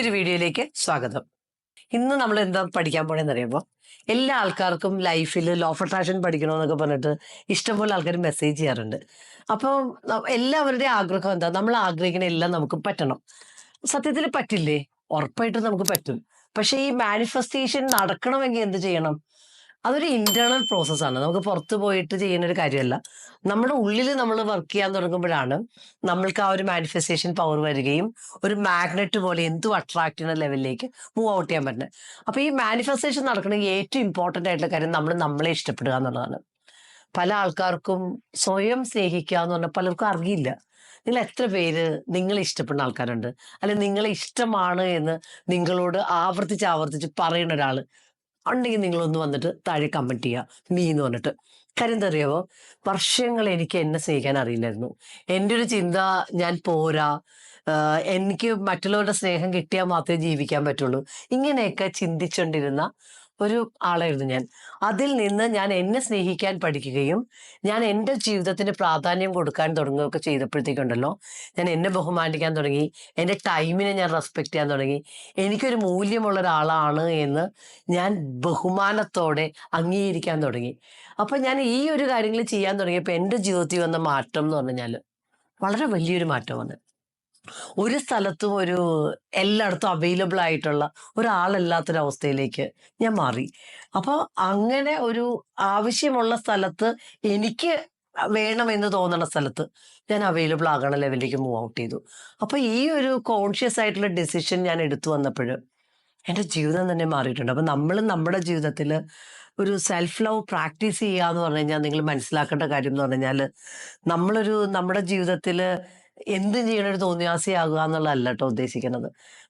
ഒരു വീഡിയോയിലേക്ക് സ്വാഗതം. ഇന്ന് നമ്മൾ എന്താ പഠിക്കാൻ പോണെന്ന് അറിയുമ്പോൾ എല്ലാ ആൾക്കാർക്കും ലൈഫിൽ ലോ ഓഫ് അട്രാക്ഷൻ പഠിക്കണമെന്നൊക്കെ പറഞ്ഞിട്ട് ഇഷ്ടംപോലെ ആൾക്കാർ മെസ്സേജ് ചെയ്യാറുണ്ട്. അപ്പോൾ എല്ലാവരുടെയും ആഗ്രഹം എന്താ? നമ്മൾ ആഗ്രഹിക്കുന്ന എല്ലാം നമുക്ക് പറ്റണം. സത്യത്തിൽ പറ്റില്ലേ? ഉറപ്പായിട്ടും നമുക്ക് പറ്റും. പക്ഷേ ഈ മാനിഫെസ്റ്റേഷൻ നടക്കണമെങ്കിൽ എന്ത് ചെയ്യണം? അതൊരു ഇന്റേണൽ പ്രോസസ്സാണ് നമുക്ക് പുറത്ത് പോയിട്ട് ചെയ്യുന്ന ഒരു കാര്യമല്ല. നമ്മുടെ ഉള്ളിൽ നമ്മൾ വർക്ക് ചെയ്യാൻ തുടങ്ങുമ്പോഴാണ് നമ്മൾക്ക് ആ ഒരു മാനിഫെസ്റ്റേഷൻ പവർ വരികയും ഒരു മാഗ്നറ്റ് പോലെ എന്തും അട്രാക്ട് ചെയ്യുന്ന ലെവലിലേക്ക് മൂവ് ഔട്ട് ചെയ്യാൻ പറ്റുന്നത്. അപ്പോൾ ഈ മാനിഫെസ്റ്റേഷൻ നടക്കണമെങ്കിൽ ഏറ്റവും ഇമ്പോർട്ടന്റ് ആയിട്ടുള്ള കാര്യം നമ്മൾ നമ്മളെ ഇഷ്ടപ്പെടുക എന്നുള്ളതാണ്. പല ആൾക്കാർക്കും സ്വയം സ്നേഹിക്കുക എന്ന് പറഞ്ഞാൽ പലർക്കും അറിയില്ല. നിങ്ങൾ എത്ര പേര് നിങ്ങളെ ഇഷ്ടപ്പെടുന്ന ആൾക്കാരുണ്ട്? അല്ലെങ്കിൽ നിങ്ങളെ ഇഷ്ടമാണ് എന്ന് നിങ്ങളോട് ആവർത്തിച്ച് ആവർത്തിച്ച് പറയുന്ന ഒരാൾ ഉണ്ടെങ്കിൽ നിങ്ങളൊന്ന് വന്നിട്ട് താഴെ കമന്റ് ചെയ്യുക മീ എന്ന് പറഞ്ഞിട്ട്. കാര്യം എന്തറിയാവോ വർഷങ്ങൾ എനിക്ക് എന്നെ സ്നേഹിക്കാൻ അറിയില്ലായിരുന്നു. എന്റെ ഒരു ചിന്ത ഞാൻ പോരാ. എനിക്ക് മറ്റുള്ളവരുടെ സ്നേഹം കിട്ടിയാൽ മാത്രമേ ജീവിക്കാൻ പറ്റുള്ളൂ. ഇങ്ങനെയൊക്കെ ചിന്തിച്ചുകൊണ്ടിരുന്ന ഒരു ആളായിരുന്നു ഞാൻ. അതിൽ നിന്ന് ഞാൻ എന്നെ സ്നേഹിക്കാൻ പഠിക്കുകയും ഞാൻ എന്റെ ജീവിതത്തിന് പ്രാധാന്യം കൊടുക്കാൻ തുടങ്ങുകയൊക്കെ ചെയ്തപ്പോഴത്തേക്കുണ്ടല്ലോ ഞാൻ എന്നെ ബഹുമാനിക്കാൻ തുടങ്ങി എന്റെ ടൈമിനെ ഞാൻ റെസ്പെക്ട് ചെയ്യാൻ തുടങ്ങി. എനിക്കൊരു മൂല്യമുള്ള ഒരാളാണ് എന്ന് ഞാൻ ബഹുമാനത്തോടെ അംഗീകരിക്കാൻ തുടങ്ങി. അപ്പം ഞാൻ ഈ ഒരു കാര്യങ്ങൾ ചെയ്യാൻ തുടങ്ങിയപ്പോൾ എന്റെ ജീവിതത്തിൽ വന്ന മാറ്റം എന്ന് പറഞ്ഞാൽ വളരെ വലിയൊരു മാറ്റമാണ് ഒരു സ്ഥലത്തും ഒരു എല്ലായിടത്തും അവൈലബിൾ ആയിട്ടുള്ള ഒരാളല്ലാത്തൊരവസ്ഥയിലേക്ക് ഞാൻ മാറി. അപ്പോൾ അങ്ങനെ ഒരു ആവശ്യമുള്ള സ്ഥലത്ത് എനിക്ക് വേണമെന്ന് തോന്നുന്ന സ്ഥലത്ത് ഞാൻ അവൈലബിൾ ആകണ ലെവലിലേക്ക് മൂവ് ഔട്ട് ചെയ്തു. അപ്പോൾ ഈ ഒരു കോൺഷ്യസ് ആയിട്ടുള്ള ഡെസിഷൻ ഞാൻ എടുത്തു വന്നപ്പോൾ എന്റെ ജീവിതം തന്നെ മാറിയിട്ടുണ്ട്. അപ്പം നമ്മൾ നമ്മുടെ ജീവിതത്തിൽ ഒരു സെൽഫ് ലവ് പ്രാക്ടീസ് ചെയ്യുക എന്ന് പറഞ്ഞു കഴിഞ്ഞാൽ നിങ്ങൾ മനസ്സിലാക്കേണ്ട കാര്യം എന്ന് പറഞ്ഞു കഴിഞ്ഞാൽ നമ്മളൊരു നമ്മുടെ ജീവിതത്തിൽ എന്തും ചെയ്യണ ഒരു തോന്നിയാസിയാകുക എന്നുള്ളതല്ല കേട്ടോ ഉദ്ദേശിക്കുന്നത്.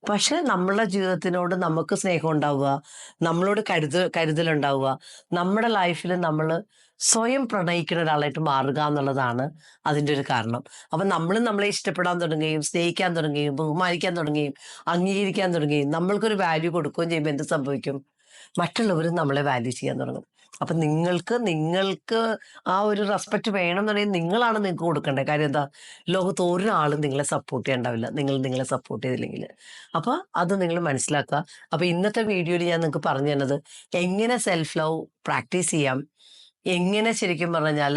പക്ഷെ നമ്മളുടെ ജീവിതത്തിനോട് നമുക്ക് സ്നേഹം ഉണ്ടാവുക നമ്മളോട് കരുത കരുതലുണ്ടാവുക നമ്മുടെ ലൈഫിൽ നമ്മൾ സ്വയം പ്രണയിക്കുന്ന ഒരാളായിട്ട് മാറുക എന്നുള്ളതാണ് അതിന്റെ ഒരു കാരണം. അപ്പം നമ്മൾ നമ്മളെ ഇഷ്ടപ്പെടാൻ തുടങ്ങുകയും സ്നേഹിക്കാൻ തുടങ്ങുകയും ബഹുമാനിക്കാൻ തുടങ്ങുകയും അംഗീകരിക്കാൻ തുടങ്ങുകയും നമ്മൾക്കൊരു വാല്യൂ കൊടുക്കുകയും ചെയ്യുമ്പോൾ എന്ത് സംഭവിക്കും? മറ്റുള്ളവരും നമ്മളെ വാല്യൂ ചെയ്യാൻ തുടങ്ങും. അപ്പം നിങ്ങൾക്ക് നിങ്ങൾക്ക് ആ ഒരു റെസ്പെക്റ്റ് വേണമെന്നുണ്ടെങ്കിൽ നിങ്ങളാണ് നിങ്ങൾക്ക് കൊടുക്കേണ്ടത്. കാര്യം എന്താ? ലോകത്ത് ഒരാളും നിങ്ങളെ സപ്പോർട്ട് ചെയ്യാണ്ടാവില്ല. നിങ്ങൾ നിങ്ങളെ സപ്പോർട്ട് ചെയ്തില്ലെങ്കിൽ. അപ്പോൾ അത് നിങ്ങൾ മനസ്സിലാക്കുക. അപ്പോൾ ഇന്നത്തെ വീഡിയോയിൽ ഞാൻ നിങ്ങൾക്ക് പറഞ്ഞു തന്നത് എങ്ങനെ സെൽഫ് ലവ് പ്രാക്ടീസ് ചെയ്യാം എങ്ങനെ ശരിക്കും പറഞ്ഞാൽ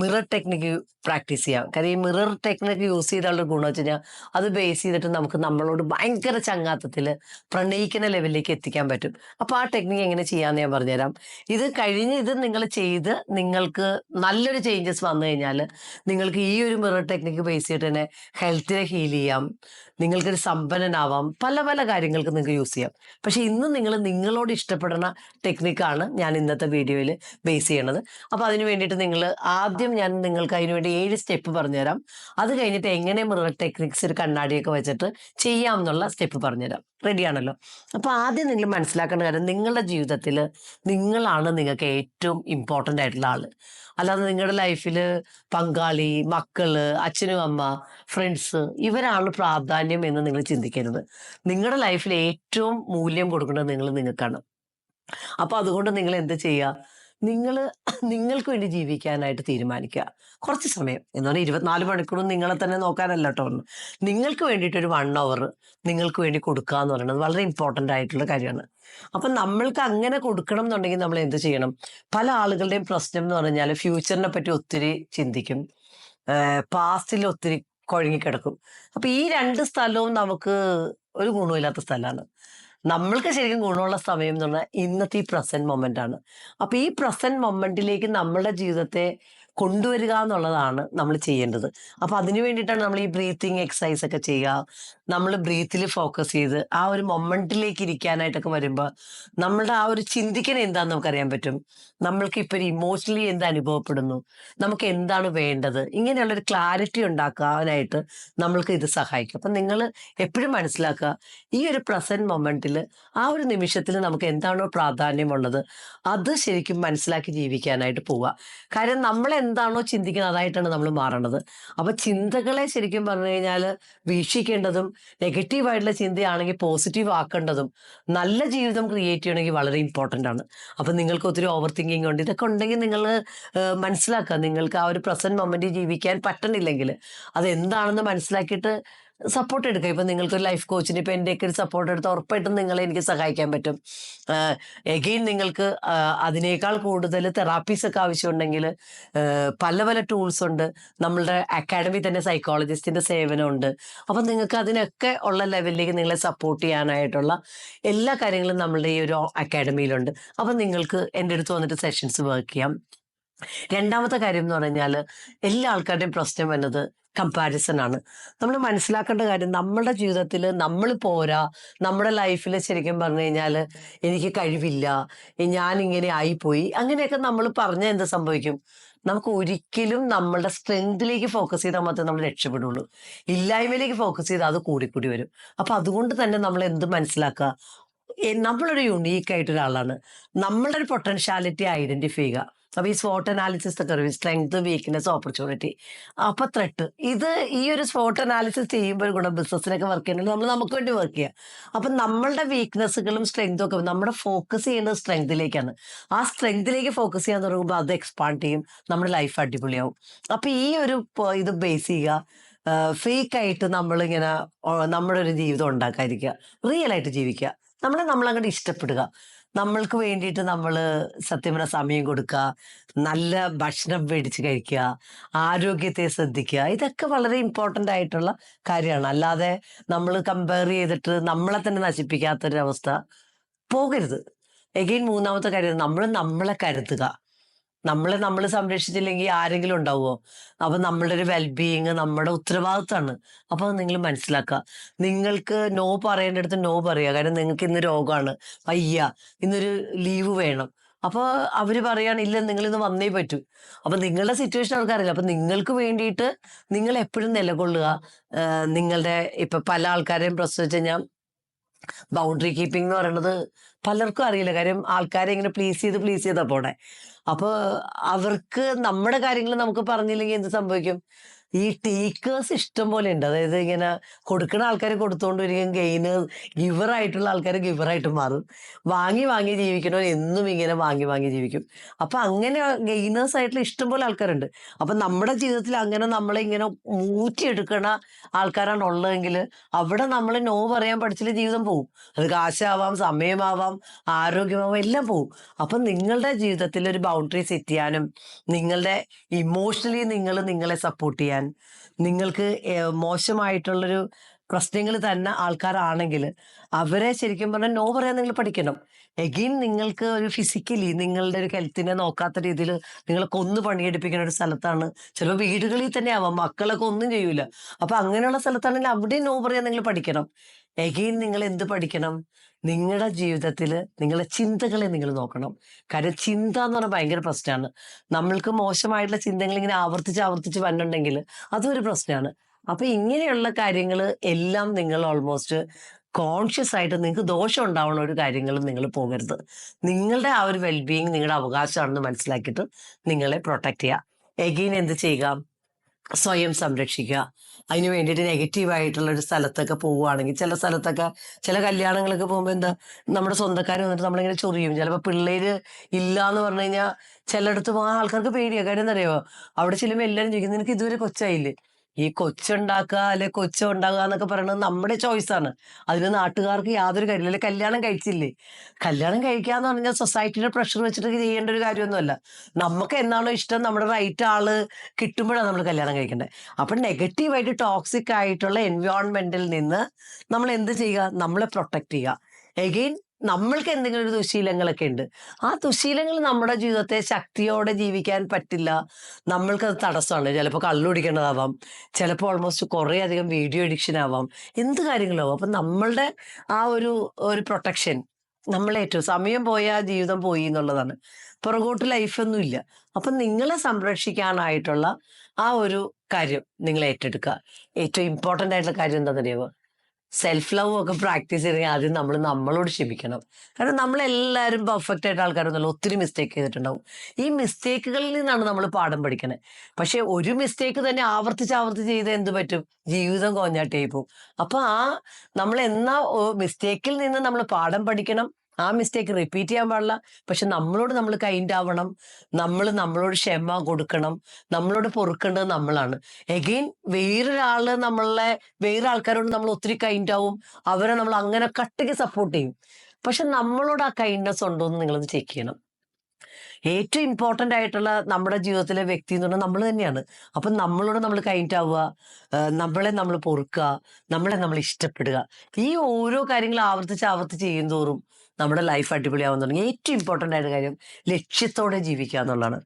മിറർ ടെക്നിക്ക് പ്രാക്ടീസ് ചെയ്യാം. കാര്യം ഈ മിറർ ടെക്നിക്ക് യൂസ് ചെയ്താലുള്ള ഗുണം വെച്ച് കഴിഞ്ഞാൽ അത് ബേസ് ചെയ്തിട്ട് നമുക്ക് നമ്മളോട് ഭയങ്കര ചങ്ങാത്തത്തിൽ പ്രണയിക്കുന്ന ലെവലിലേക്ക് എത്തിക്കാൻ പറ്റും. അപ്പോൾ ആ ടെക്നിക്ക് എങ്ങനെ ചെയ്യാമെന്ന് ഞാൻ പറഞ്ഞുതരാം. ഇത് കഴിഞ്ഞ് ഇത് നിങ്ങൾ ചെയ്ത് നിങ്ങൾക്ക് നല്ലൊരു ചേഞ്ചസ് വന്നു കഴിഞ്ഞാൽ നിങ്ങൾക്ക് ഈ ഒരു മിറർ ടെക്നിക്ക് ബേസ് ചെയ്തിട്ട് തന്നെ ഹെൽത്തിനെ ഹീൽ ചെയ്യാം. നിങ്ങൾക്കൊരു സമ്പന്നനാവാം. പല പല കാര്യങ്ങൾക്ക് നിങ്ങൾക്ക് യൂസ് ചെയ്യാം. പക്ഷേ ഇന്ന് നിങ്ങൾ നിങ്ങളോട് ഇഷ്ടപ്പെടുന്ന ടെക്നിക്കാണ് ഞാൻ ഇന്നത്തെ വീഡിയോയിൽ ബേസ് ചെയ്യണത്. അപ്പോൾ അതിന് വേണ്ടിയിട്ട് നിങ്ങൾ ആദ്യം ഞാൻ നിങ്ങൾക്ക് അതിന് വേണ്ടി ഏഴ് സ്റ്റെപ്പ് പറഞ്ഞുതരാം. അത് കഴിഞ്ഞിട്ട് എങ്ങനെ മിറർ ടെക്നിക്സ് ഒരു കണ്ണാടിയൊക്കെ വെച്ചിട്ട് ചെയ്യാം എന്നുള്ള സ്റ്റെപ്പ് പറഞ്ഞുതരാം റെഡിയാണല്ലോ അപ്പോൾ ആദ്യം നിങ്ങൾ മനസ്സിലാക്കേണ്ട കാര്യം നിങ്ങളുടെ ജീവിതത്തിൽ നിങ്ങളാണ് നിങ്ങൾക്ക് ഏറ്റവും ഇമ്പോർട്ടന്റ് ആയിട്ടുള്ള ആൾ അല്ലാതെ നിങ്ങളുടെ ലൈഫിൽ പങ്കാളി മക്കൾ അച്ഛനും അമ്മ ഫ്രണ്ട്സ് ഇവരാണ് പ്രാധാന്യം എന്ന് നിങ്ങൾ ചിന്തിക്കരുത്. നിങ്ങളുടെ ലൈഫിൽ ഏറ്റവും മൂല്യം കൊടുക്കേണ്ടത് നിങ്ങൾ നിങ്ങൾക്കാണ്. അപ്പോൾ അതുകൊണ്ട് നിങ്ങൾ എന്ത് ചെയ്യുക? നിങ്ങൾ നിങ്ങൾക്ക് വേണ്ടി ജീവിക്കാനായിട്ട് തീരുമാനിക്കുക. കുറച്ച് സമയം. എന്ന് പറഞ്ഞാൽ ഇരുപത്തിനാല് മണിക്കൂറും നിങ്ങളെ തന്നെ നോക്കാനല്ല കേട്ടോ നിങ്ങൾക്ക് വേണ്ടിയിട്ട് ഒരു വൺ അവർ നിങ്ങൾക്ക് വേണ്ടി കൊടുക്കുക എന്ന് പറയുന്നത് വളരെ ഇമ്പോർട്ടന്റ് ആയിട്ടുള്ള കാര്യമാണ്. അപ്പം നമ്മൾക്ക് അങ്ങനെ കൊടുക്കണം എന്നുണ്ടെങ്കിൽ നമ്മൾ എന്ത് ചെയ്യണം? പല ആളുകളുടെയും പ്രശ്നം എന്ന് പറഞ്ഞാൽ ഫ്യൂച്ചറിനെ പറ്റി ഒത്തിരി ചിന്തിക്കും. പാസ്റ്റിൽ ഒത്തിരി കുഴങ്ങിക്കിടക്കും. അപ്പം ഈ രണ്ട് സ്ഥലവും നമുക്ക് ഒരു ഗുണമില്ലാത്ത സ്ഥലമാണ്. നമ്മൾക്ക് ശരിക്കും ഗുണമുള്ള സമയം എന്ന് പറഞ്ഞാൽ ഇന്നത്തെ ഈ പ്രസന്റ് മൊമെന്റ് ആണ്. അപ്പൊ ഈ പ്രസന്റ് മൊമെന്റിലേക്ക് നമ്മളുടെ ജീവിതത്തെ കൊണ്ടുവരിക എന്നുള്ളതാണ് നമ്മൾ ചെയ്യേണ്ടത്. അപ്പൊ അതിനു വേണ്ടിയിട്ടാണ് നമ്മൾ ഈ ബ്രീത്തിങ് എക്സസൈസ് ഒക്കെ ചെയ്യുക. നമ്മൾ ബ്രീത്തിൽ ഫോക്കസ് ചെയ്ത് ആ ഒരു മൊമെന്റിലേക്ക് ഇരിക്കാനായിട്ടൊക്കെ വരുമ്പോൾ നമ്മളുടെ ആ ഒരു ചിന്തിക്കണ എന്താന്ന് നമുക്കറിയാൻ പറ്റും. നമ്മൾക്ക് ഇപ്പൊ ഇമോഷണലി എന്ത് അനുഭവപ്പെടുന്നു? നമുക്ക് എന്താണ് വേണ്ടത്? ഇങ്ങനെയുള്ള ഒരു ക്ലാരിറ്റി ഉണ്ടാക്കാനായിട്ട് നമ്മൾക്ക് ഇത് സഹായിക്കും. അപ്പം നിങ്ങൾ എപ്പോഴും മനസ്സിലാക്കുക ഈ ഒരു പ്രസന്റ് മൊമെന്റിൽ ആ ഒരു നിമിഷത്തിൽ നമുക്ക് എന്താണോ പ്രാധാന്യമുള്ളത് അത് ശരിക്കും മനസ്സിലാക്കി ജീവിക്കാനായിട്ട് പോവുക. കാര്യം നമ്മൾ എന്താണോ ചിന്തിക്കുന്നത് അതായിട്ടാണ് നമ്മൾ മാറേണ്ടത്. അപ്പൊ ചിന്തകളെ ശരിക്കും പറഞ്ഞു കഴിഞ്ഞാൽ വീക്ഷിക്കേണ്ടതും നെഗറ്റീവായിട്ടുള്ള ചിന്തയാണെങ്കിൽ പോസിറ്റീവ് ആക്കേണ്ടതും നല്ല ജീവിതം ക്രിയേറ്റ് ചെയ്യണമെങ്കിൽ വളരെ ഇമ്പോർട്ടന്റ് ആണ്. അപ്പം നിങ്ങൾക്ക് ഒത്തിരി ഓവർ തിങ്കിങ് ഉണ്ട്. ഇതൊക്കെ ഉണ്ടെങ്കിൽ നിങ്ങൾ മനസ്സിലാക്കുക. നിങ്ങൾക്ക് ആ ഒരു പ്രസന്റ് മൊമെന്റ് ജീവിക്കാൻ പറ്റണില്ലെങ്കിൽ അത് എന്താണെന്ന് മനസ്സിലാക്കിയിട്ട് സപ്പോർട്ട് എടുക്കുക ഇപ്പം നിങ്ങൾക്ക് ലൈഫ് കോച്ചിന് ഇപ്പം എന്റെയൊക്കെ ഒരു സപ്പോർട്ട് എടുത്ത് ഉറപ്പായിട്ടും നിങ്ങളെ എനിക്ക് സഹായിക്കാൻ പറ്റും. എഗെയിൻ നിങ്ങൾക്ക് അതിനേക്കാൾ കൂടുതൽ തെറാപ്പീസ് ഒക്കെ ആവശ്യമുണ്ടെങ്കിൽ പല പല ടൂൾസ് ഉണ്ട്. നമ്മളുടെ അക്കാഡമി തന്നെ സൈക്കോളജിസ്റ്റിന്റെ സേവനമുണ്ട്. അപ്പം നിങ്ങൾക്ക് അതിനൊക്കെ ഉള്ള ലെവലിലേക്ക് നിങ്ങളെ സപ്പോർട്ട് ചെയ്യാനായിട്ടുള്ള എല്ലാ കാര്യങ്ങളും നമ്മളുടെ ഈ ഒരു അക്കാഡമിയിലുണ്ട് അപ്പം നിങ്ങൾക്ക് എന്റെ അടുത്ത് വന്നിട്ട് സെഷൻസ് വർക്ക് ചെയ്യാം. രണ്ടാമത്തെ കാര്യം എന്ന് പറഞ്ഞാൽ എല്ലാ ആൾക്കാരുടെയും പ്രശ്നം വരുന്നത് കമ്പാരിസൺ ആണ്. നമ്മൾ മനസ്സിലാക്കേണ്ട കാര്യം നമ്മുടെ ജീവിതത്തിൽ നമ്മൾ പോരാ നമ്മുടെ ലൈഫിൽ ശരിക്കും പറഞ്ഞു കഴിഞ്ഞാൽ എനിക്ക് കഴിവില്ല ഞാനിങ്ങനെ ആയിപ്പോയി. അങ്ങനെയൊക്കെ നമ്മൾ പറഞ്ഞാൽ എന്ത് സംഭവിക്കും? നമുക്ക് ഒരിക്കലും നമ്മളുടെ സ്ട്രെങ്തിലേക്ക് ഫോക്കസ് ചെയ്താൽ മാത്രമേ നമ്മൾ രക്ഷപ്പെടുള്ളൂ. ഇല്ലായ്മയിലേക്ക് ഫോക്കസ് ചെയ്താൽ അത് കൂടിക്കൂടി വരും. അപ്പം അതുകൊണ്ട് തന്നെ നമ്മൾ എന്ത് മനസ്സിലാക്കുക? നമ്മളൊരു യുണീക്ക് ആയിട്ട് ഒരാളാണ് നമ്മളുടെ ഒരു പൊട്ടൻഷ്യാലിറ്റി ഐഡന്റിഫൈ ചെയ്യുക. അപ്പൊ ഈ സ്പോട്ട് അനാലിസിസ് ഒക്കെ അറിയും? സ്ട്രെങ്ത് വീക്ക്നെസ് ഓപ്പർച്യൂണിറ്റി അപ്പൊ ത്രെട്ട് ഇത് ഈ ഒരു സ്പോട്ട് അനാലിസിസ് ചെയ്യുമ്പോൾ ഗുണം ബിസിനസ്സിനൊക്കെ വർക്ക് ചെയ്യണമെങ്കിൽ നമ്മൾ നമുക്ക് വേണ്ടി വർക്ക് ചെയ്യുക അപ്പൊ നമ്മളുടെ വീക്ക്നെസ്സുകളും സ്ട്രെങ്തും ഒക്കെ നമ്മുടെ ഫോക്കസ് ചെയ്യുന്നത് സ്ട്രെങ്തിലേക്കാണ് ആ സ്ട്രെങ്തിലേക്ക് ഫോക്കസ് ചെയ്യാൻ തുടങ്ങുമ്പോൾ അത് എക്സ്പാൻഡ് ചെയ്യും. നമ്മുടെ ലൈഫ് അടിപൊളിയാവും. അപ്പൊ ഈ ഒരു ഇത് ബേസ് ചെയ്യുക. ഫേക്ക് ആയിട്ട് നമ്മളിങ്ങനെ നമ്മുടെ ഒരു ജീവിതം ഉണ്ടാക്കാതിരിക്കുക. റിയൽ ആയിട്ട് ജീവിക്കുക. നമ്മളെ നമ്മളങ്ങോട്ട് ഇഷ്ടപ്പെടുക. നമ്മൾക്ക് വേണ്ടിയിട്ട് നമ്മൾ സത്യം പറഞ്ഞ സമയം കൊടുക്കുക നല്ല ഭക്ഷണം മേടിച്ച് കഴിക്കുക ആരോഗ്യത്തെ ശ്രദ്ധിക്കുക ഇതൊക്കെ വളരെ ഇമ്പോർട്ടന്റ് ആയിട്ടുള്ള കാര്യമാണ്. അല്ലാതെ നമ്മൾ കമ്പയർ ചെയ്തിട്ട് നമ്മളെ തന്നെ നശിപ്പിക്കാത്തൊരവസ്ഥ പോകരുത്. എഗെയിൻ മൂന്നാമത്തെ കാര്യം നമ്മൾ നമ്മളെ കരുതുക. നമ്മളെ നമ്മൾ സംരക്ഷിച്ചില്ലെങ്കിൽ ആരെങ്കിലും ഉണ്ടാവുമോ അപ്പൊ നമ്മളുടെ ഒരു വെൽബീയിങ് നമ്മുടെ ഉത്തരവാദിത്തമാണ് അപ്പൊ അത് നിങ്ങൾ മനസ്സിലാക്കുക. നിങ്ങൾക്ക് നോ പറയേണ്ടടുത്ത് നോ പറയുക. കാരണം നിങ്ങൾക്ക് ഇന്ന് രോഗമാണ്. വയ്യ. ഇന്നൊരു ലീവ് വേണം. അപ്പൊ അവർ പറയാണ് ഇല്ല നിങ്ങൾ ഇന്ന് വന്നേ പറ്റൂ. അപ്പൊ നിങ്ങളുടെ സിറ്റുവേഷൻ അവർക്കറിയില്ല അപ്പൊ നിങ്ങൾക്ക് വേണ്ടിയിട്ട് നിങ്ങൾ എപ്പോഴും നിലകൊള്ളുക. നിങ്ങളുടെ ഇപ്പൊ പല ആൾക്കാരെയും പ്രസവിച്ച് കഴിഞ്ഞാൽ ബൗണ്ടറി കീപ്പിംഗ് എന്ന് പറയുന്നത് പലർക്കും അറിയില്ല. കാര്യം ആൾക്കാരെ ഇങ്ങനെ പ്ലീസ് ചെയ്ത് പ്ലീസ് ചെയ്താ പോണെ. അപ്പൊ അവർക്ക് നമ്മുടെ കാര്യങ്ങൾ നമുക്ക് പറഞ്ഞില്ലെങ്കിൽ എന്ത് സംഭവിക്കും? ഈ ടീക്കേഴ്സ് ഇഷ്ടം പോലെ ഉണ്ട്. അതായത് ഇങ്ങനെ കൊടുക്കുന്ന ആൾക്കാർ കൊടുത്തോണ്ട് വരികയും ഗെയിന് ഗിവർ ആയിട്ടുള്ള ആൾക്കാർ ഗിവർ ആയിട്ട് മാറും. വാങ്ങി വാങ്ങി ജീവിക്കണവർ എന്നും ഇങ്ങനെ വാങ്ങി വാങ്ങി ജീവിക്കും. അപ്പൊ അങ്ങനെ ഗെയിനേഴ്സ് ആയിട്ടുള്ള ഇഷ്ടം പോലെ ആൾക്കാരുണ്ട്. അപ്പൊ നമ്മുടെ ജീവിതത്തിൽ അങ്ങനെ നമ്മളെ ഇങ്ങനെ മൂറ്റിയെടുക്കണ ആൾക്കാരാണ് ഉള്ളതെങ്കിൽ അവിടെ നമ്മൾ നോ പറയാൻ പഠിച്ചില്ല ജീവിതം പോകും അത് കാശാവാം സമയമാവാം ആരോഗ്യമാവാം എല്ലാം പോകും അപ്പം നിങ്ങളുടെ ജീവിതത്തിൽ ഒരു ബൗണ്ടറി സെറ്റ് ചെയ്യാനും നിങ്ങളുടെ ഇമോഷണലി നിങ്ങൾ നിങ്ങളെ സപ്പോർട്ട് ചെയ്യാൻ നിങ്ങൾക്ക് മോശമായിട്ടുള്ളൊരു പ്രശ്നങ്ങൾ തന്നെ ആൾക്കാരാണെങ്കിൽ അവരെ ശരിക്കും പറഞ്ഞാൽ നോ പറയാൻ നിങ്ങൾ പഠിക്കണം. എഗെയിൻ നിങ്ങൾക്ക് ഒരു ഫിസിക്കലി നിങ്ങളുടെ ഒരു ഹെൽത്തിനെ നോക്കാത്ത രീതിയിൽ നിങ്ങളെ കൊന്നു പണിയെടുപ്പിക്കുന്ന ഒരു സ്ഥലത്താണ്. ചിലപ്പോൾ വീടുകളിൽ തന്നെ ആവാം മക്കളൊക്കെ ഒന്നും ചെയ്യൂല. അപ്പൊ അങ്ങനെയുള്ള സ്ഥലത്താണെങ്കിൽ അവിടെ നോ പറയാൻ നിങ്ങൾ പഠിക്കണം. എഗെയിൻ നിങ്ങൾ എന്ത് പഠിക്കണം? നിങ്ങളുടെ ജീവിതത്തിൽ നിങ്ങളുടെ ചിന്തകളെ നിങ്ങൾ നോക്കണം. കാര്യം ചിന്ത എന്ന് പറഞ്ഞാൽ ഭയങ്കര പ്രശ്നമാണ് നമ്മൾക്ക് മോശമായിട്ടുള്ള ചിന്തകൾ ഇങ്ങനെ ആവർത്തിച്ച് ആവർത്തിച്ച് വന്നിട്ടുണ്ടെങ്കിൽ അതൊരു പ്രശ്നമാണ് അപ്പൊ ഇങ്ങനെയുള്ള കാര്യങ്ങൾ എല്ലാം നിങ്ങൾ ഓൾമോസ്റ്റ് കോൺഷ്യസ് ആയിട്ട് നിങ്ങൾക്ക് ദോഷം ഉണ്ടാവുന്ന ഒരു കാര്യങ്ങളും നിങ്ങൾ പോകരുത്. നിങ്ങളുടെ ആ ഒരു വെൽബീയിങ് നിങ്ങളുടെ അവകാശമാണെന്ന് മനസ്സിലാക്കിയിട്ട് നിങ്ങളെ പ്രൊട്ടക്ട് ചെയ്യുക എഗെയിൻ എന്ത് ചെയ്യുക? സ്വയം സംരക്ഷിക്കുക. അതിന് വേണ്ടിയിട്ട് നെഗറ്റീവ് ആയിട്ടുള്ള ഒരു സ്ഥലത്തൊക്കെ പോവുകയാണെങ്കിൽ ചില സ്ഥലത്തൊക്കെ ചില കല്യാണങ്ങളൊക്കെ പോകുമ്പോൾ എന്താ നമ്മുടെ സ്വന്തക്കാർ വന്നിട്ട് നമ്മളിങ്ങനെ ചൊറിയും. ചിലപ്പോൾ പിള്ളേര് ഇല്ല എന്ന് പറഞ്ഞു കഴിഞ്ഞാൽ ചിലയിടത്ത് പോകാൻ ആൾക്കാർക്ക് പേടിയാണ് കാര്യം എന്താ അറിയോ അവിടെ ചെല്ലുമ്പോൾ എല്ലാവരും ചോദിക്കും നിനക്ക് ഇതുവരെ കൊച്ചായില്ലേ? ഈ കൊച്ചുണ്ടാക്കുക അല്ലെ കൊച്ചുണ്ടാകുക എന്നൊക്കെ പറയുന്നത് നമ്മുടെ ചോയ്സ് ആണ്. അതിന് നാട്ടുകാർക്ക് യാതൊരു കാര്യമില്ല കല്യാണം കഴിച്ചില്ലേ? കല്യാണം കഴിക്കാന്ന് പറഞ്ഞാൽ സൊസൈറ്റിയുടെ പ്രഷർ വെച്ചിട്ട് ചെയ്യേണ്ട ഒരു കാര്യമൊന്നുമല്ല. നമുക്ക് എന്നാണോ ഇഷ്ടം? നമ്മുടെ റൈറ്റ് ആൾ കിട്ടുമ്പോഴാണ് നമ്മൾ കല്യാണം കഴിക്കേണ്ടത് അപ്പൊ നെഗറ്റീവായിട്ട് ടോക്സിക് ആയിട്ടുള്ള എൻവയോൺമെന്റിൽ നിന്ന് നമ്മൾ എന്ത് ചെയ്യുക? നമ്മളെ പ്രൊട്ടക്ട് ചെയ്യുക. എഗെയിൻ നമ്മൾക്ക് എന്തെങ്കിലും ഒരു ദുശീലങ്ങളൊക്കെ ഉണ്ട്. ആ ദുശീലങ്ങൾ നമ്മുടെ ജീവിതത്തെ ശക്തിയോടെ ജീവിക്കാൻ പറ്റില്ല. നമ്മൾക്കത് തടസ്സമാണ്. ചിലപ്പോൾ കള്ളു കുടിക്കേണ്ടതാവാം. ചിലപ്പോൾ ഓൾമോസ്റ്റ് കുറേ അധികം വീഡിയോ എഡിക്ഷൻ ആവാം. എന്ത് കാര്യങ്ങളാവും? അപ്പം നമ്മളുടെ ആ ഒരു ഒരു പ്രൊട്ടക്ഷൻ നമ്മളെ ഏറ്റവും സമയം പോയാൽ ജീവിതം പോയി എന്നുള്ളതാണ്. പുറകോട്ട് ലൈഫൊന്നും ഇല്ല. അപ്പം നിങ്ങളെ സംരക്ഷിക്കാനായിട്ടുള്ള ആ ഒരു കാര്യം നിങ്ങൾ ഏറ്റെടുക്കുക. ഏറ്റവും ഇമ്പോർട്ടന്റ് ആയിട്ടുള്ള കാര്യം എന്താണെന്നറിയാമോ സെൽഫ് ലവ് ഒക്കെ പ്രാക്ടീസ് ചെയ്തെങ്കിൽ ആദ്യം നമ്മൾ നമ്മളോട് ക്ഷമിക്കണം. കാരണം നമ്മളെല്ലാവരും പെർഫെക്റ്റ് ആയിട്ട് ആൾക്കാരൊന്നുമല്ല ഒത്തിരി മിസ്റ്റേക്ക് ചെയ്തിട്ടുണ്ടാവും. ഈ മിസ്റ്റേക്കുകളിൽ നിന്നാണ് നമ്മൾ പാഠം പഠിക്കുന്നത് പക്ഷേ ഒരു മിസ്റ്റേക്ക് തന്നെ ആവർത്തിച്ച് ആവർത്തിച്ച് ചെയ്ത് എന്ത് പറ്റും? ജീവിതം കോഞ്ഞാട്ടേ പോകും അപ്പോൾ ആ നമ്മൾ എന്നാ മിസ്റ്റേക്കിൽ നിന്ന് നമ്മൾ പാഠം പഠിക്കണം. ആ മിസ്റ്റേക്ക് റിപ്പീറ്റ് ചെയ്യാൻ പാടില്ല. പക്ഷെ നമ്മളോട് നമ്മൾ കൈൻഡ് ആവണം. നമ്മൾ നമ്മളോട് ക്ഷമ കൊടുക്കണം. നമ്മളോട് പൊറുക്കേണ്ടത് നമ്മളാണ്. എഗെയിൻ വേറൊരാൾ നമ്മളെ വേറെ ആൾക്കാരോട് നമ്മൾ ഒത്തിരി കൈൻഡ് ആവും. അവരെ നമ്മൾ അങ്ങനെ കട്ടിക്ക് സപ്പോർട്ട് ചെയ്യും. പക്ഷെ നമ്മളോട് ആ കൈൻഡ്നെസ് ഉണ്ടോ എന്ന് നിങ്ങളത് ചെക്ക് ചെയ്യണം. ഏറ്റവും ഇമ്പോർട്ടന്റ് ആയിട്ടുള്ള നമ്മുടെ ജീവിതത്തിലെ വ്യക്തി എന്ന് പറഞ്ഞാൽ നമ്മൾ തന്നെയാണ്. അപ്പം നമ്മളോട് നമ്മൾ കൈൻഡ് ആവുക നമ്മളെ നമ്മൾ പൊറുക്കുക നമ്മളെ നമ്മൾ ഇഷ്ടപ്പെടുക. ഈ ഓരോ കാര്യങ്ങൾ ആവർത്തിച്ച് ആവർത്തിച്ച് ചെയ്യും തോറും നമ്മുടെ ലൈഫ് അടിപൊളിയാവാൻ തുടങ്ങി. ഏറ്റവും ഇമ്പോർട്ടന്റ് ആയിട്ട് കാര്യം ലക്ഷ്യത്തോടെ ജീവിക്കുക എന്നുള്ളതാണ്.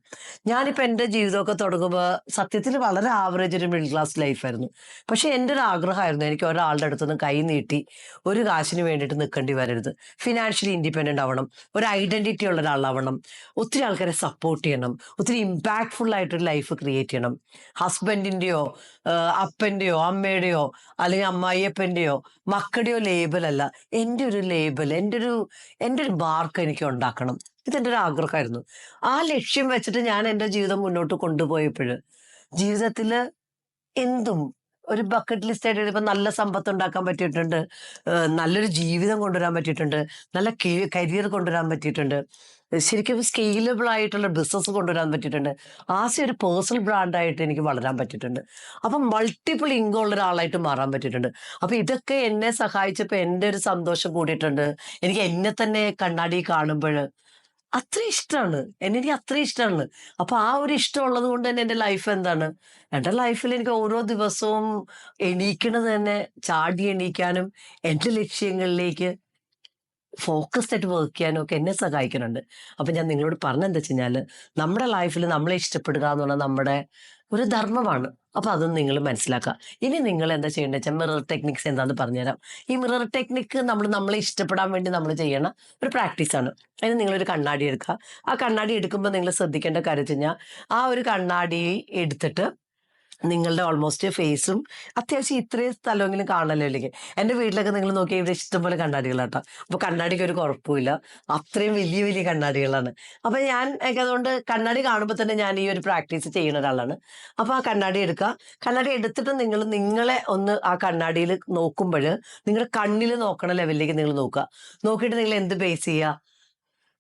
ഞാനിപ്പോൾ എന്റെ ജീവിതമൊക്കെ തുടങ്ങുമ്പോൾ സത്യത്തിൽ വളരെ ആവറേജ് ഒരു മിഡിൽ ക്ലാസ് ലൈഫായിരുന്നു പക്ഷേ എന്റെ ഒരു ആഗ്രഹമായിരുന്നു എനിക്ക് ഒരാളുടെ അടുത്തുനിന്ന് കൈ നീട്ടി ഒരു കാശിന് വേണ്ടിയിട്ട് നിൽക്കേണ്ടി വരരുത്. ഫിനാൻഷ്യലി ഇൻഡിപെൻഡന്റ് ആവണം. ഒരു ഐഡന്റിറ്റി ഉള്ള ഒരാളാവണം. ഒത്തിരി ആൾക്കാരെ സപ്പോർട്ട് ചെയ്യണം. ഒത്തിരി ഇമ്പാക്ട്ഫുൾ ആയിട്ടൊരു ലൈഫ് ക്രിയേറ്റ് ചെയ്യണം. ഹസ്ബൻഡിന്റെയോ അപ്പന്റെയോ അമ്മയുടെയോ അല്ലെങ്കിൽ അമ്മായിയപ്പന്റെയോ മക്കളുടെയോ ലേബലല്ല എന്റെ ഒരു ലേബൽ എന്റെ ഒരു എന്റെ ഒരു മാർക്ക് എനിക്ക് ഉണ്ടാക്കണം. ഇതെന്റെ ഒരു ആഗ്രഹമായിരുന്നു. ആ ലക്ഷ്യം വെച്ചിട്ട് ഞാൻ എന്റെ ജീവിതം മുന്നോട്ട് കൊണ്ടുപോയപ്പോൾ ജീവിതത്തിൽ എന്തും ഒരു ബക്കറ്റ് ലിസ്റ്റ് ആയിട്ട് ഇപ്പം നല്ല സമ്പത്ത് ഉണ്ടാക്കാൻ പറ്റിയിട്ടുണ്ട്. നല്ലൊരു ജീവിതം കൊണ്ടുവരാൻ പറ്റിയിട്ടുണ്ട്. നല്ല കരിയർ കൊണ്ടുവരാൻ പറ്റിയിട്ടുണ്ട്. ശരിക്കും സ്കെയിലബിൾ ആയിട്ടുള്ള ബിസിനസ് കൊണ്ടുവരാൻ പറ്റിയിട്ടുണ്ട്. ആസ് ഒരു പേഴ്സണൽ ബ്രാൻഡായിട്ട് എനിക്ക് വളരാൻ പറ്റിയിട്ടുണ്ട്. അപ്പം മൾട്ടിപ്പിൾ ഇൻകം ഉള്ള ഒരാളായിട്ട് മാറാൻ പറ്റിയിട്ടുണ്ട്. അപ്പം ഇതൊക്കെ എന്നെ സഹായിച്ചപ്പോൾ എന്റെ ഒരു സന്തോഷം കൂടിയിട്ടുണ്ട്. എനിക്ക് എന്നെ തന്നെ കണ്ണാടി കാണുമ്പോൾ അത്ര ഇഷ്ടമാണ്. എന്നെ എനിക്ക് അത്ര ഇഷ്ടമാണ്. അപ്പൊ ആ ഒരു ഇഷ്ടമുള്ളത് കൊണ്ട് തന്നെ എന്റെ ലൈഫ് എന്താണ്? എന്റെ ലൈഫിൽ എനിക്ക് ഓരോ ദിവസവും എണീക്കണത് തന്നെ ചാടി എണീക്കാനും എന്റെ ലക്ഷ്യങ്ങളിലേക്ക് ഫോക്കസ്ഡ് വർക്ക് ചെയ്യാനും ഒക്കെ എന്നെ സഹായിക്കുന്നുണ്ട്. അപ്പം ഞാൻ നിങ്ങളോട് പറഞ്ഞെന്താ വെച്ച് കഴിഞ്ഞാൽ നമ്മുടെ ലൈഫിൽ നമ്മളെ ഇഷ്ടപ്പെടുക എന്ന് എന്നുള്ള നമ്മുടെ ഒരു ധർമ്മമാണ്. അപ്പോൾ അതൊന്നും നിങ്ങൾ മനസ്സിലാക്കുക. ഇനി നിങ്ങൾ എന്താ ചെയ്യേണ്ടത് വെച്ചാൽ മിറർ ടെക്നിക്സ് എന്താണെന്ന് പറഞ്ഞുതരാം. ഈ മിറർ ടെക്നിക്ക് നമ്മൾ നമ്മളെ ഇഷ്ടപ്പെടാൻ വേണ്ടി നമ്മൾ ചെയ്യണ ഒരു പ്രാക്ടീസാണ് അതിന് നിങ്ങളൊരു കണ്ണാടി എടുക്കുക. ആ കണ്ണാടി എടുക്കുമ്പോൾ നിങ്ങൾ ശ്രദ്ധിക്കേണ്ട കാര്യം വെച്ച് കഴിഞ്ഞാൽ ആ ഒരു കണ്ണാടി എടുത്തിട്ട് നിങ്ങളുടെ ഓൾമോസ്റ്റ് ഫേസും അത്യാവശ്യം ഇത്രയും സ്ഥലമെങ്കിലും കാണലോ ഇല്ലെങ്കിൽ. എന്റെ വീട്ടിലൊക്കെ നിങ്ങൾ നോക്കിയാൽ ഇവിടെ ഇഷ്ടംപോലെ കണ്ണാടികളാട്ടോ. അപ്പോൾ കണ്ണാടിക്ക് ഒരു കുഴപ്പമില്ല. അത്രയും വലിയ വലിയ കണ്ണാടികളാണ്. അപ്പോൾ ഞാൻ അതുകൊണ്ട് കണ്ണാടി കാണുമ്പോൾ തന്നെ ഞാൻ ഈ ഒരു പ്രാക്ടീസ് ചെയ്യുന്ന ഒരാളാണ്. അപ്പോൾ ആ കണ്ണാടി എടുക്കുക. കണ്ണാടി എടുത്തിട്ട് നിങ്ങൾ നിങ്ങളെ ഒന്ന് ആ കണ്ണാടിയിൽ നോക്കുമ്പോൾ നിങ്ങളുടെ കണ്ണിൽ നോക്കണ ലെവലിലേക്ക് നിങ്ങൾ നോക്കുക. നോക്കിയിട്ട് നിങ്ങൾ എന്ത് ബേസ് ചെയ്യുക?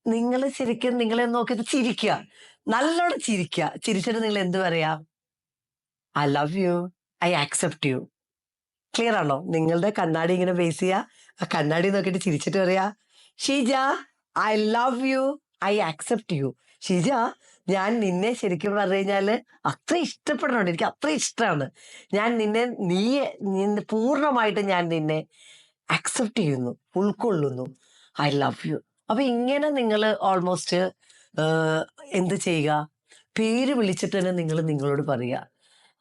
നിങ്ങൾ ശരിക്കും നിങ്ങളെ നോക്കിയിട്ട് ചിരിക്കുക. നല്ലോണം ചിരിക്കുക. ചിരിച്ചിട്ട് നിങ്ങൾ എന്ത് പറയാ I love you I accept you clear ആണോ? നിങ്ങളുടെ കണ്ണാടി ഇങ്ങനെ ബേസ് ചെയ്യുക ആ കണ്ണാടി നോക്കിയിട്ട് ചിരിച്ചിട്ട് പറയാ Sheeja I love you I accept you Sheeja ഞാൻ നിന്നെ ശരിക്കും പറഞ്ഞു കഴിഞ്ഞാൽ അത്ര ഇഷ്ടപ്പെടണുണ്ട് എനിക്ക് അത്ര ഇഷ്ടമാണ് ഞാൻ നിന്നെ നീ പൂർണമായിട്ട് ഞാൻ നിന്നെ അക്സെപ്റ്റ് ചെയ്യുന്നു ഉൾക്കൊള്ളുന്നു. ഐ ലവ് യു അപ്പൊ ഇങ്ങനെ നിങ്ങൾ ഓൾമോസ്റ്റ് എന്ത് ചെയ്യുക? പേര് വിളിച്ചിട്ട് തന്നെ നിങ്ങൾ നിങ്ങളോട് പറയുക.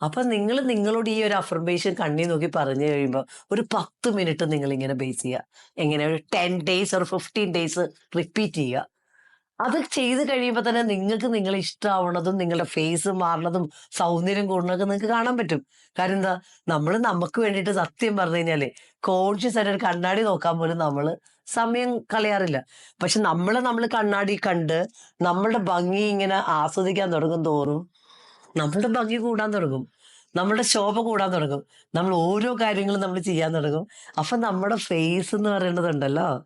അപ്പൊ നിങ്ങൾ നിങ്ങളോട് ഈ ഒരു അഫർമേഷൻ കണ്ണി നോക്കി പറഞ്ഞു കഴിയുമ്പോൾ ഒരു പത്ത് മിനിറ്റ് നിങ്ങൾ ഇങ്ങനെ ബേസ് ചെയ്യുക എങ്ങനെ ഒരു ടെൻ ഡേയ്സ് ഒരു ഫിഫ്റ്റീൻ ഡേയ്സ് റിപ്പീറ്റ് ചെയ്യുക അത് ചെയ്ത് കഴിയുമ്പോൾ തന്നെ നിങ്ങൾക്ക് നിങ്ങൾ ഇഷ്ടമാവണതും നിങ്ങളുടെ ഫേസ് മാറണതും സൗന്ദര്യം കൂടുന്നതൊക്കെ നിങ്ങൾക്ക് കാണാൻ പറ്റും. കാരണം എന്താ? നമ്മൾ നമുക്ക് വേണ്ടിയിട്ട് സത്യം പറഞ്ഞു കഴിഞ്ഞാൽ കോൺഷ്യസ് ആയിട്ട് ഒരു കണ്ണാടി നോക്കാൻ പോലും നമ്മൾ സമയം കളയാറില്ല. പക്ഷെ നമ്മളെ നമ്മൾ കണ്ണാടി കണ്ട് നമ്മളുടെ ഭംഗി ഇങ്ങനെ ആസ്വദിക്കാൻ തുടങ്ങും തോറും നമ്മളുടെ ഭംഗി കൂടാൻ തുടങ്ങും. നമ്മളുടെ ശോഭ കൂടാൻ തുടങ്ങും. നമ്മൾ ഓരോ കാര്യങ്ങളും നമ്മൾ ചെയ്യാൻ തുടങ്ങും. അപ്പൊ നമ്മുടെ ഫേസ് എന്ന് പറയുന്നതുണ്ടല്ലോ?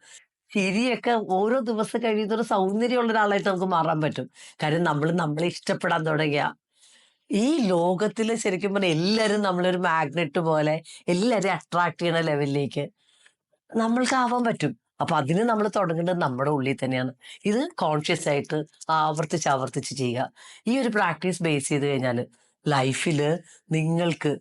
ചിരിയൊക്കെ ഓരോ ദിവസം കഴിയുന്നൊരു സൗന്ദര്യമുള്ള ഒരാളായിട്ട് നമുക്ക് മാറാൻ പറ്റും. കാര്യം നമ്മൾ നമ്മളെ ഇഷ്ടപ്പെടാൻ തുടങ്ങിയ. ഈ ലോകത്തിൽ ശരിക്കും പറഞ്ഞാൽ എല്ലാവരും നമ്മളൊരു മാഗ്നറ്റ് പോലെ എല്ലാവരും അട്രാക്ട് ചെയ്യുന്ന ലെവലിലേക്ക് നമ്മൾക്ക് ആവാൻ പറ്റും. അപ്പൊ അതിന് നമ്മൾ തുടങ്ങേണ്ടത് നമ്മുടെ ഉള്ളിൽ തന്നെയാണ്. ഇത് കോൺഷ്യസ് ആയിട്ട് ആവർത്തിച്ച് ആവർത്തിച്ച് ചെയ്യുക. ഈ ഒരു പ്രാക്ടീസ് ബേസ് ചെയ്ത് കഴിഞ്ഞാൽ ലൈഫിൽ നിങ്ങൾക്ക്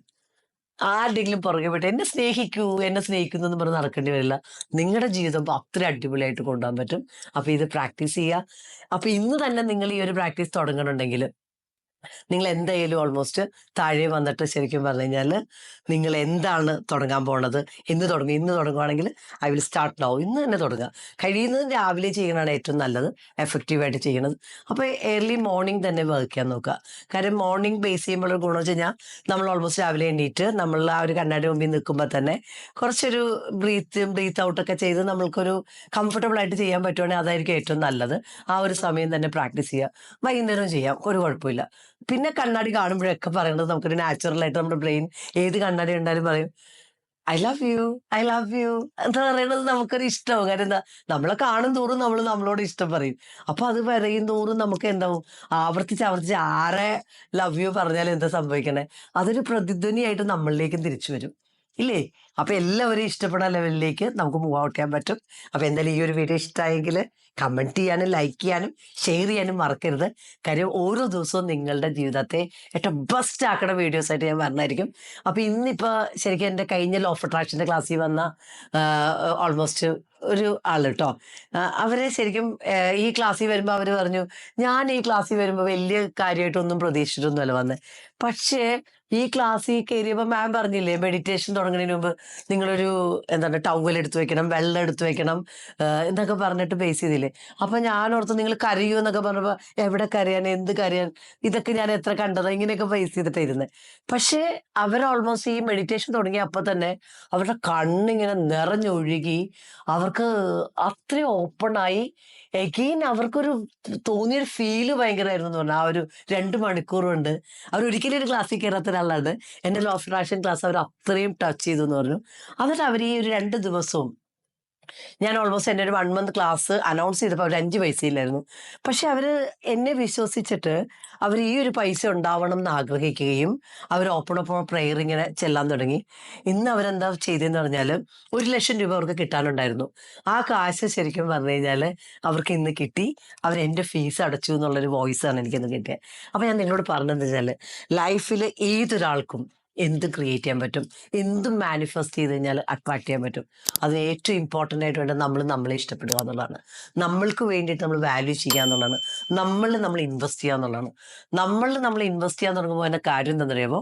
ആരുടെങ്കിലും പുറകെ പോയിട്ട് എന്നെ സ്നേഹിക്കൂ എന്നെ സ്നേഹിക്കുന്നു എന്ന് പറഞ്ഞ് നടക്കേണ്ടി വരില്ല. നിങ്ങളുടെ ജീവിതം അത്ര അടിപൊളിയായിട്ട് കൊണ്ടുപോകാൻ പറ്റും. അപ്പൊ ഇത് പ്രാക്ടീസ് ചെയ്യുക. അപ്പൊ ഇന്ന് തന്നെ നിങ്ങൾ ഈ ഒരു പ്രാക്ടീസ് തുടങ്ങണമെന്നുണ്ടെങ്കിൽ നിങ്ങൾ എന്തായാലും ഓൾമോസ്റ്റ് താഴെ വന്നിട്ട് ശരിക്കും പറഞ്ഞു കഴിഞ്ഞാൽ നിങ്ങൾ എന്താണ് തുടങ്ങാൻ പോണത്? ഇന്ന് തുടങ്ങും ഇന്ന് തുടങ്ങുവാണെങ്കിൽ ഐ വിൽ സ്റ്റാർട്ട് നൗ ഇന്ന് തന്നെ തുടങ്ങുക. കഴിയുന്നത് രാവിലെ ചെയ്യണതാണ് ഏറ്റവും നല്ലത്. എഫക്റ്റീവായിട്ട് ചെയ്യണത്. അപ്പോൾ ഏർലി മോർണിംഗ് തന്നെ വർക്ക് ചെയ്യാൻ നോക്കുക. കാര്യം മോർണിംഗ് ബേസ് ചെയ്യുമ്പോൾ ഗുണം വെച്ച് കഴിഞ്ഞാൽ നമ്മൾ ഓൾമോസ്റ്റ് രാവിലെ എണീറ്റ് നമ്മൾ ആ ഒരു കണ്ണാടി മുമ്പിൽ നിൽക്കുമ്പോൾ തന്നെ കുറച്ചൊരു ബ്രീത്ത് ബ്രീത്ത് ഔട്ടൊക്കെ ചെയ്ത് നമ്മൾക്കൊരു കംഫർട്ടബിൾ ആയിട്ട് ചെയ്യാൻ പറ്റുവാണെങ്കിൽ അതായിരിക്കും ഏറ്റവും നല്ലത്. ആ ഒരു സമയം തന്നെ പ്രാക്ടീസ് ചെയ്യുക. വൈകുന്നേരം ചെയ്യാം. ഒരു കുഴപ്പമില്ല പിന്നെ കണ്ണാടി കാണുമ്പോഴൊക്കെ പറയുന്നത് നമുക്കൊരു നാച്ചുറൽ ആയിട്ട് നമ്മുടെ ബ്രെയിൻ ഏത് കണ്ണാടി ഉണ്ടായാലും പറയും I love you I love you എന്ന് പറയുന്നത് നമുക്കൊരു ഇഷ്ടമാവും. കാര്യം എന്താ നമ്മളെ കാണും തോറും നമ്മൾ നമ്മളോട് ഇഷ്ടം പറയും. അപ്പൊ അത് പറയും തോറും നമുക്ക് എന്താവും? ആവർത്തിച്ച് ആവർത്തിച്ച് ആരെ ലവ് യു പറഞ്ഞാൽ എന്താ സംഭവിക്കണേ? അതൊരു പ്രതിധ്വനിയായിട്ട് നമ്മളിലേക്കും തിരിച്ചു വരും. ഇല്ലേ? അപ്പൊ എല്ലാവരും ഇഷ്ടപ്പെടുന്ന ലെവലിലേക്ക് നമുക്ക് മൂവ് ഔട്ട് ചെയ്യാൻ പറ്റും. അപ്പൊ എന്തായാലും ഈ ഒരു വീഡിയോ ഇഷ്ടമായെങ്കിൽ കമന്റ് ചെയ്യാനും ലൈക്ക് ചെയ്യാനും ഷെയർ ചെയ്യാനും മറക്കരുത്. കാര്യം ഓരോ ദിവസവും നിങ്ങളുടെ ജീവിതത്തെ ഏറ്റവും ബെസ്റ്റ് ആക്കുന്ന വീഡിയോസ് ആയിട്ട് ഞാൻ പറഞ്ഞായിരിക്കും അപ്പൊ ഇന്നിപ്പോ ശരിക്കും എന്റെ കഴിഞ്ഞ ലോ ഓഫ് അട്രാക്ഷന്റെ ക്ലാസ്സിൽ വന്ന ഓൾമോസ്റ്റ് ഒരു ആൾ കേട്ടോ അവരെ ശരിക്കും ഈ ക്ലാസ്സിൽ വരുമ്പോൾ അവർ പറഞ്ഞു ഞാൻ ഈ ക്ലാസ്സിൽ വരുമ്പോൾ വലിയ കാര്യമായിട്ടൊന്നും പ്രതീക്ഷിച്ചിട്ടൊന്നുമല്ല വന്നത് പക്ഷേ ഈ ക്ലാസ്സിൽ കയറിയപ്പോൾ മാം പറഞ്ഞില്ലേ മെഡിറ്റേഷൻ തുടങ്ങുന്നതിന് മുമ്പ് നിങ്ങളൊരു എന്താണ് ടവൽ എടുത്തു വെക്കണം വെള്ളം എടുത്തു വെക്കണം എന്നൊക്കെ പറഞ്ഞിട്ട് ബേസ് ചെയ്തില്ലേ. അപ്പം ഞാൻ ഓർത്ത് നിങ്ങൾ കരയൂ എന്നൊക്കെ പറഞ്ഞപ്പോൾ എവിടെ കരയാൻ എന്ത് കരയാൻ ഇതൊക്കെ ഞാൻ എത്ര കണ്ടത് ഇങ്ങനെയൊക്കെ ബേസ് ചെയ്തിട്ടായിരുന്നത് പക്ഷേ അവർ ഓൾമോസ്റ്റ് ഈ മെഡിറ്റേഷൻ തുടങ്ങിയ അപ്പം തന്നെ അവരുടെ കണ്ണിങ്ങനെ നിറഞ്ഞൊഴുകി അവർക്ക് അത്രയും ഓപ്പണായി എഗെയിൻ അവർക്കൊരു തോന്നിയൊരു ഫീൽ ഭയങ്കരമായിരുന്നു എന്ന് പറഞ്ഞാൽ ആ ഒരു രണ്ട് മണിക്കൂർ കൊണ്ട് അവർ ഒരിക്കലും ഒരു ക്ലാസ്സിൽ കയറാത്ത ഒരാളാണ്. എന്റെ ലോ ഓഫ് ക്ലാസ് അവർ അത്രയും ടച്ച് ചെയ്തു എന്ന് പറഞ്ഞു. എന്നിട്ട് അവർ ഈ ഒരു രണ്ട് ദിവസവും ഞാൻ ഓൾമോസ്റ്റ് എന്റെ ഒരു വൺ മന്ത് ക്ലാസ് അനൗൺസ് ചെയ്തപ്പോൾ അവർ അഞ്ച് പൈസയില്ലായിരുന്നു പക്ഷെ അവർ എന്നെ വിശ്വസിച്ചിട്ട് അവർ ഈ ഒരു പൈസ ഉണ്ടാവണം എന്ന് ആഗ്രഹിക്കുകയും അവർ ഓപ്പൺ ഓപ്പൺ പ്രെയർ ഇങ്ങനെ ചെല്ലാൻ തുടങ്ങി. ഇന്ന് അവരെന്താ ചെയ്തതെന്ന് പറഞ്ഞാൽ ഒരു ലക്ഷം രൂപ അവർക്ക് കിട്ടാനുണ്ടായിരുന്നു. ആ കാശ് ശരിക്കും പറഞ്ഞു കഴിഞ്ഞാൽ അവർക്ക് ഇന്ന് കിട്ടി. അവർ എന്റെ ഫീസ് അടച്ചു എന്നുള്ളൊരു വോയിസ് ആണ് എനിക്കിന്ന് കിട്ടിയത് അപ്പോൾ ഞാൻ നിങ്ങളോട് പറഞ്ഞതെന്ന് വെച്ചാൽ ലൈഫിൽ ഏതൊരാൾക്കും എന്ത് ക്രിയേറ്റ് ചെയ്യാൻ പറ്റും? എന്തും മാനിഫെസ്റ്റ് ചെയ്ത് കഴിഞ്ഞാൽ അട്രാക്ട് ചെയ്യാൻ പറ്റും? അത് ഏറ്റവും ഇമ്പോർട്ടന്റ് ആയിട്ട് വേണ്ടത് നമ്മൾ നമ്മളെ ഇഷ്ടപ്പെടുക എന്നുള്ളതാണ്. നമ്മൾക്ക് വേണ്ടിയിട്ട് നമ്മൾ വാല്യൂ ചെയ്യുക എന്നുള്ളതാണ്. നമ്മളിൽ നമ്മൾ ഇൻവെസ്റ്റ് ചെയ്യുക എന്നുള്ളതാണ്. നമ്മളിൽ നമ്മൾ ഇൻവെസ്റ്റ് ചെയ്യാൻ തുടങ്ങുമ്പോൾ അതിന്റെ കാര്യം എന്താണെന്നറിയാമോ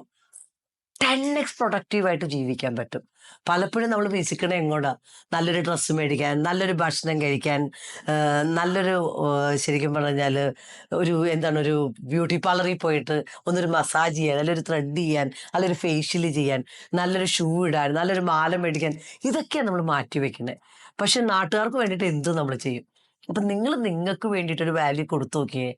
ടെൻ എക്സ് പ്രൊഡക്റ്റീവായിട്ട് ജീവിക്കാൻ പറ്റും. പലപ്പോഴും നമ്മൾ വിസിക്കണ എങ്ങോട്ടാ? നല്ലൊരു ഡ്രസ്സ് മേടിക്കാൻ നല്ലൊരു ഭക്ഷണം കഴിക്കാൻ നല്ലൊരു ശരിക്കും പറഞ്ഞാൽ ഒരു എന്താണ് ഒരു ബ്യൂട്ടി പാർലറിൽ പോയിട്ട് ഒന്നൊരു മസാജ് ചെയ്യാൻ നല്ലൊരു ത്രെഡ് ചെയ്യാൻ നല്ലൊരു ഫേഷ്യൽ ചെയ്യാൻ നല്ലൊരു ഷൂ ഇടാൻ നല്ലൊരു മാല മേടിക്കാൻ ഇതൊക്കെയാണ് നമ്മൾ മാറ്റി വെക്കുന്നത് പക്ഷെ നാട്ടുകാർക്ക് വേണ്ടിയിട്ട് എന്തും നമ്മൾ ചെയ്യും. അപ്പം നിങ്ങൾ നിങ്ങൾക്ക് വേണ്ടിയിട്ടൊരു വാല്യൂ കൊടുത്തു നോക്കിയേ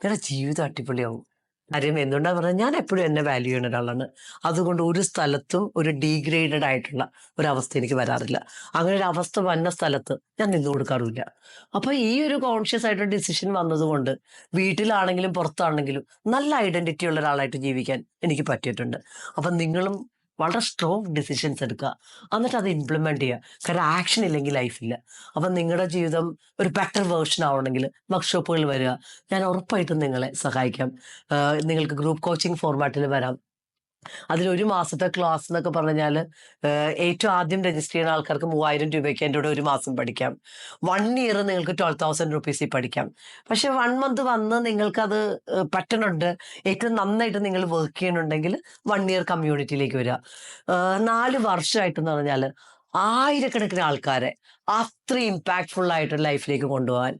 നിങ്ങളുടെ ജീവിതം അടിപൊളിയാവും. കാര്യം എന്തുകൊണ്ടാ പറഞ്ഞാൽ ഞാൻ എപ്പോഴും എന്നെ വാല്യൂ ചെയ്യുന്ന ഒരാളാണ്. അതുകൊണ്ട് ഒരു സ്ഥലത്തും ഒരു ഡീഗ്രേഡഡ് ആയിട്ടുള്ള ഒരവസ്ഥ എനിക്ക് വരാറില്ല. അങ്ങനെ ഒരു അവസ്ഥ വന്ന സ്ഥലത്ത് ഞാൻ നിന്നു കൊടുക്കാറില്ല അപ്പൊ ഈ ഒരു കോൺഷ്യസ് ആയിട്ട് ഡിസിഷൻ വന്നതുകൊണ്ട് വീട്ടിലാണെങ്കിലും പുറത്താണെങ്കിലും നല്ല ഐഡന്റിറ്റി ഉള്ള ഒരാളായിട്ട് ജീവിക്കാൻ എനിക്ക് പറ്റിയിട്ടുണ്ട്. അപ്പൊ നിങ്ങളും വളരെ സ്ട്രോങ് ഡിസിഷൻസ് എടുക്കുക. എന്നിട്ട് അത് ഇംപ്ലിമെന്റ് ചെയ്യുക. കാരണം ആക്ഷൻ ഇല്ലെങ്കിൽ ലൈഫില്ല അപ്പം നിങ്ങളുടെ ജീവിതം ഒരു ബെറ്റർ വേർഷൻ ആവണമെങ്കിൽ വർക്ക്ഷോപ്പുകളിൽ വരിക. ഞാൻ ഉറപ്പായിട്ടും നിങ്ങളെ സഹായിക്കാം. നിങ്ങൾക്ക് ഗ്രൂപ്പ് കോച്ചിങ് ഫോർമാറ്റിൽ വരാം. അതിൽ ഒരു മാസത്തെ ക്ലാസ് എന്നൊക്കെ പറഞ്ഞാൽ ഏറ്റവും ആദ്യം രജിസ്റ്റർ ചെയ്യുന്ന ആൾക്കാർക്ക് മൂവായിരം രൂപയ്ക്ക് എന്റെ കൂടെ ഒരു മാസം പഠിക്കാം. വൺ ഇയർ നിങ്ങൾക്ക് ട്വൽവ് തൗസൻഡ് റുപ്പീസിൽ പഠിക്കാം. പക്ഷെ വൺ മന്ത് വന്ന് നിങ്ങൾക്കത് പറ്റണുണ്ട്. ഏറ്റവും നന്നായിട്ട് നിങ്ങൾ വർക്ക് ചെയ്യണുണ്ടെങ്കിൽ വൺ ഇയർ കമ്മ്യൂണിറ്റിയിലേക്ക് വരിക നാല് വർഷമായിട്ടെന്ന് പറഞ്ഞാൽ ആയിരക്കണക്കിന് ആൾക്കാരെ അത്ര ഇമ്പാക്ട്ഫുൾ ആയിട്ട് ലൈഫിലേക്ക് കൊണ്ടുപോകാൻ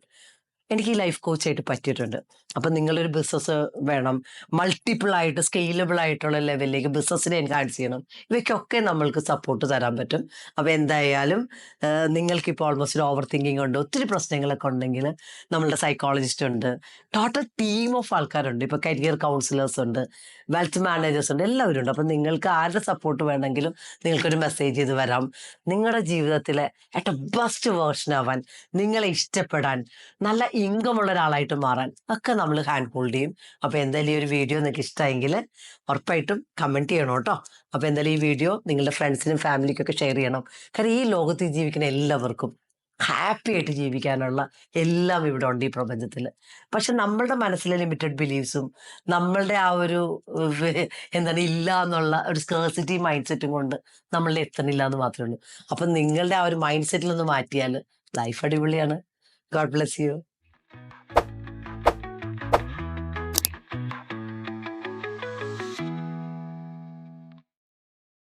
എനിക്ക് ഈ ലൈഫ് കോച്ചായിട്ട് പറ്റിയിട്ടുണ്ട്. അപ്പം നിങ്ങളൊരു ബിസിനസ് വേണം. മൾട്ടിപ്പിൾ ആയിട്ട് സ്കെയിലബിൾ ആയിട്ടുള്ള ലെവലിലേക്ക് ബിസിനസ്സിനെ എൻഹാൻസ് ചെയ്യണം. ഇവയ്ക്കൊക്കെ നമ്മൾക്ക് സപ്പോർട്ട് തരാൻ പറ്റും. അപ്പോൾ എന്തായാലും നിങ്ങൾക്ക് നിങ്ങൾക്കിപ്പോൾ ഓൾമോസ്റ്റ് ഓവർ തിങ്കിങ് ഉണ്ട് ഒത്തിരി പ്രശ്നങ്ങളൊക്കെ ഉണ്ടെങ്കിൽ നമ്മളുടെ സൈക്കോളജിസ്റ്റ് ഉണ്ട്. ടോട്ടൽ ടീം ഓഫ് ആൾക്കാരുണ്ട്. ഇപ്പോൾ കരിയർ കൗൺസിലേഴ്സ് ഉണ്ട് വെൽത്ത് മാനേജേഴ്സ് ഉണ്ട് എല്ലാവരും ഉണ്ട്. അപ്പം നിങ്ങൾക്ക് ആരുടെ സപ്പോർട്ട് വേണമെങ്കിലും നിങ്ങൾക്കൊരു മെസ്സേജ് ചെയ്ത് വരാം. നിങ്ങളുടെ ജീവിതത്തിലെ ഏറ്റവും ബെസ്റ്റ് വേർഷൻ ആവാൻ നിങ്ങളെ ഇഷ്ടപ്പെടാൻ നല്ല ഇൻകം ഉള്ള ഒരാളായിട്ട് മാറാൻ ഒക്കെ നമ്മൾ ഹാൻഡ് ഹോൾഡ് ചെയ്യും. അപ്പോൾ എന്തായാലും ഈ ഒരു വീഡിയോ നിങ്ങൾക്ക് ഇഷ്ടമായെങ്കിൽ ഉറപ്പായിട്ടും കമന്റ് ചെയ്യണം കേട്ടോ. അപ്പോൾ എന്തായാലും ഈ വീഡിയോ നിങ്ങളുടെ ഫ്രണ്ട്സിനും ഫാമിലിക്കൊക്കെ ഷെയർ ചെയ്യണം. കാരണം ഈ ലോകത്ത് ജീവിക്കുന്ന എല്ലാവർക്കും ഹാപ്പി ആയിട്ട് ജീവിക്കാനുള്ള എല്ലാം ഇവിടെ ഉണ്ട് ഈ പ്രപഞ്ചത്തിൽ. പക്ഷെ നമ്മളുടെ മനസ്സിലെ ലിമിറ്റഡ് ബിലീഫ്സും നമ്മളുടെ ആ ഒരു എന്താണ് ഇല്ല എന്നുള്ള ഒരു സ്കേഴ്സിറ്റി മൈൻഡ് സെറ്റും കൊണ്ട് നമ്മളുടെ എത്തണില്ല എന്ന് മാത്രമേ ഉള്ളൂ. അപ്പം നിങ്ങളുടെ ആ ഒരു മൈൻഡ് സെറ്റിൽ ഒന്ന് മാറ്റിയാൽ ലൈഫ് അടിപൊളിയാണ്. God bless you